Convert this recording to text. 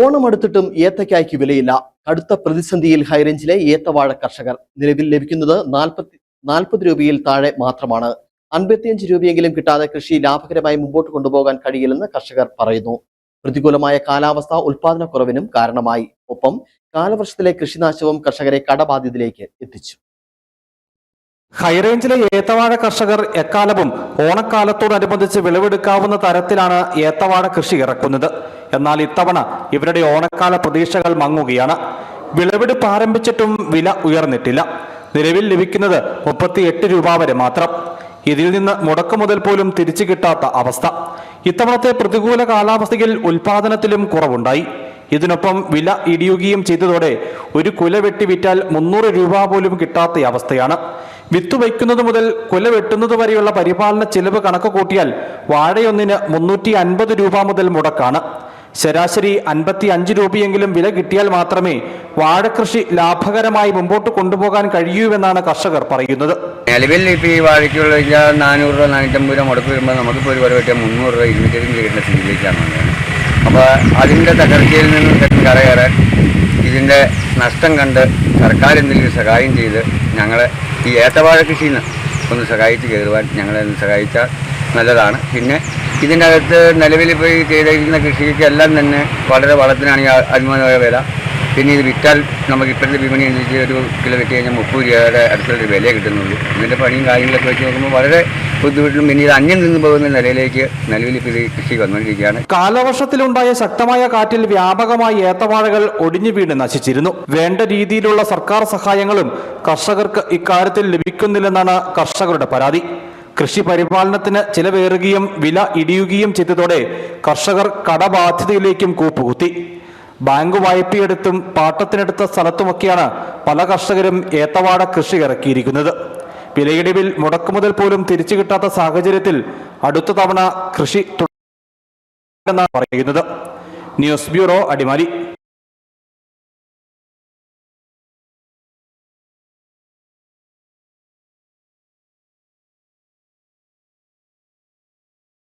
ഓണം അടുത്തിട്ടും ഏത്തക്കായ്ക്ക് വിലയില്ല. കടുത്ത പ്രതിസന്ധിയിൽ ഹൈറേഞ്ചിലെ ഏത്തവാഴ കർഷകർ. നിലവിൽ ലഭിക്കുന്നത് നാൽപ്പത്തി നാൽപ്പത് രൂപയിൽ താഴെ മാത്രമാണ്. അൻപത്തിയഞ്ച് രൂപയെങ്കിലും കിട്ടാതെ കൃഷി ലാഭകരമായി മുമ്പോട്ട് കൊണ്ടുപോകാൻ കഴിയില്ലെന്ന് കർഷകർ പറയുന്നു. പ്രതികൂലമായ കാലാവസ്ഥ ഉൽപാദനക്കുറവിനും കാരണമായി. ഒപ്പം കാലവർഷത്തിലെ കൃഷിനാശവും കർഷകരെ കടബാധ്യതയിലേക്ക് എത്തിച്ചു. ഹൈറേഞ്ചിലെ ഏത്തവാഴ കർഷകർ എക്കാലവും ഓണക്കാലത്തോടനുബന്ധിച്ച് വിളവെടുക്കാവുന്ന തരത്തിലാണ് ഏത്തവാഴ കൃഷി ഇറക്കുന്നത്. എന്നാൽ ഇത്തവണ ഇവരുടെ ഓണക്കാല പ്രതീക്ഷകൾ മങ്ങുകയാണ്. വിളവെടുപ്പ് ആരംഭിച്ചിട്ടും വില ഉയർന്നിട്ടില്ല. നിലവിൽ ലഭിക്കുന്നത് മുപ്പത്തിയെട്ട് രൂപ വരെ മാത്രം. ഇതിൽ നിന്ന് മുടക്കു മുതൽ പോലും തിരിച്ചു കിട്ടാത്ത അവസ്ഥ. ഇത്തവണത്തെ പ്രതികൂല കാലാവസ്ഥയിൽ ഉൽപാദനത്തിലും കുറവുണ്ടായി. ഇതിനൊപ്പം വില ഇടിയുകയും ചെയ്തതോടെ ഒരു കുല വെട്ടി വിറ്റാൽ മുന്നൂറ് രൂപ പോലും കിട്ടാത്ത അവസ്ഥയാണ്. വിത്ത് വയ്ക്കുന്നത് മുതൽ കുല വെട്ടുന്നത് വരെയുള്ള പരിപാലന ചെലവ് കണക്ക് കൂട്ടിയാൽ വാഴയൊന്നിന് മുന്നൂറ്റി അൻപത് രൂപ മുതൽ മുടക്കാണ്. ശരാശരി അൻപത്തി അഞ്ച് രൂപയെങ്കിലും വില കിട്ടിയാൽ മാത്രമേ വാഴകൃഷി ലാഭകരമായി മുമ്പോട്ട് കൊണ്ടുപോകാൻ കഴിയൂവെന്നാണ് കർഷകർ പറയുന്നത്. നിലവിൽ ഇപ്പോൾ ഈ വാഴയ്ക്കുള്ള നാനൂറ് രൂപ നാനൂറ്റമ്പത് രൂപ മുടക്ക് വരുമ്പോൾ നമുക്കിപ്പോൾ ഒരു പരിപാടി മുന്നൂറ് രൂപ ഇരുന്നൂറ്റി കിട്ടുന്ന സ്ഥിതിയിലേക്കാണ് അപ്പോൾ അതിന്റെ തകർച്ചയിൽ നിന്ന് കരകയറാൻ ഇതിന്റെ നഷ്ടം കണ്ട് സർക്കാർ എന്തെങ്കിലും സഹായം ചെയ്ത് ഞങ്ങളെ ഈ ഏത്തവാഴ കൃഷിയിൽ നിന്ന് ഒന്ന് സഹായിച്ച് കയറുവാൻ ഞങ്ങളെ സഹായിച്ചാൽ നല്ലതാണ്. പിന്നെ ഇതിന്റെ അകത്ത് നിലവിൽ ഇപ്പോൾ ഈ ചെയ്തിരിക്കുന്ന കൃഷിക്ക് എല്ലാം തന്നെ വളരെ വളത്തിനാണെങ്കിൽ അനുമാനമായ വില. പിന്നെ ഇത് വിറ്റാൽ നമുക്ക് ഇപ്പോഴത്തെ വിപണി അനുസരിച്ച് ഒരു കിലോ വിറ്റ് കഴിഞ്ഞാൽ മുപ്പത് രൂപയുടെ അടുത്തുള്ള ഒരു വില കിട്ടുന്നുള്ളൂ. ഇതിന്റെ പണിയും കാര്യങ്ങളൊക്കെ വെച്ച് നോക്കുമ്പോൾ വളരെ ബുദ്ധിമുട്ടും പിന്നെ ഇത് അന്യം നിന്ന് പോകുന്ന നിലയിലേക്ക് നിലവിൽ ഇപ്പോൾ ഇത് കൃഷി വന്നുകൊണ്ടിരിക്കുകയാണ്. കാലവർഷത്തിലുണ്ടായ ശക്തമായ കാറ്റിൽ വ്യാപകമായി ഏത്തവാഴകൾ ഒടിഞ്ഞു വീണ് നശിച്ചിരുന്നു. വേണ്ട രീതിയിലുള്ള സർക്കാർ സഹായങ്ങളും കർഷകർക്ക് ഇക്കാര്യത്തിൽ ലഭിക്കുന്നില്ലെന്നാണ് കർഷകരുടെ പരാതി. കൃഷി പരിപാലനത്തിന് ചിലവേറുകയും വില ഇടിയുകയും ചെയ്തതോടെ കർഷകർ കടബാധ്യതയിലേക്കും കൂപ്പുകുത്തി. ബാങ്ക് വായ്പയെടുത്തും പാട്ടത്തിനെടുത്ത സ്ഥലത്തുമൊക്കെയാണ് പല കർഷകരും ഏത്തവാട കൃഷി ഇറക്കിയിരിക്കുന്നത്. വിലയിടിവിൽ മുടക്കുമുതൽ പോലും തിരിച്ചു കിട്ടാത്ത സാഹചര്യത്തിൽ അടുത്ത തവണ കൃഷി പറയുന്നത്. News bureau Adimali.